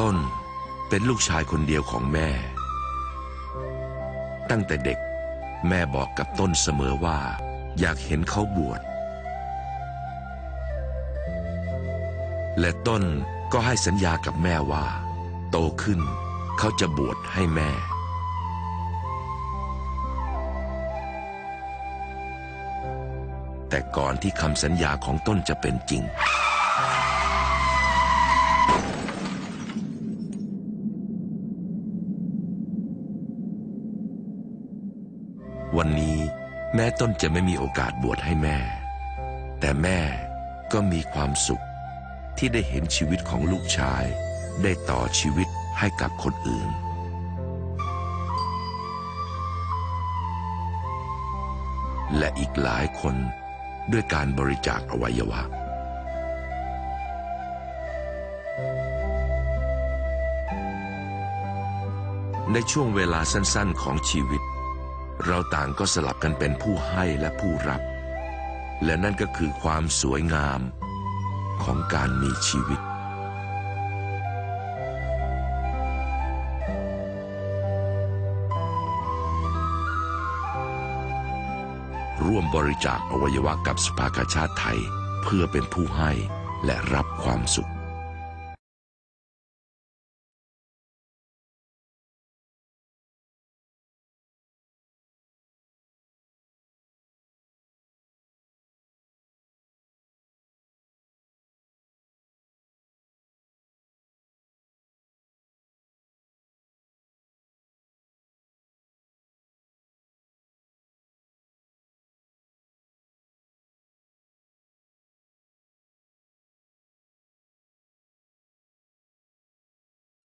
ต้นเป็นลูกชายคนเดียวของแม่ ตั้งแต่เด็กแม่บอกกับต้นเสมอว่า อยากเห็นเขาบวช และต้นก็ให้สัญญากับแม่ว่า โตขึ้นเขาจะบวชให้แม่ แต่ก่อนที่คำสัญญาของต้นจะเป็นจริง วันนี้แม้ต้นจะไม่มีโอกาสบวชให้แม่ แต่แม่ก็มีความสุข ที่ได้เห็นชีวิตของลูกชาย ได้ต่อชีวิตให้กับคนอื่น และอีกหลายคนด้วยการบริจาคอวัยวะ ในช่วงเวลาสั้นๆของชีวิต เราต่างก็สลับกันเป็นผู้ให้และผู้รับ และนั่นก็คือความสวยงามของการมีชีวิต ร่วมบริจาคอวัยวะกับสภากาชาติไทย เพื่อเป็นผู้ให้และรับความสุข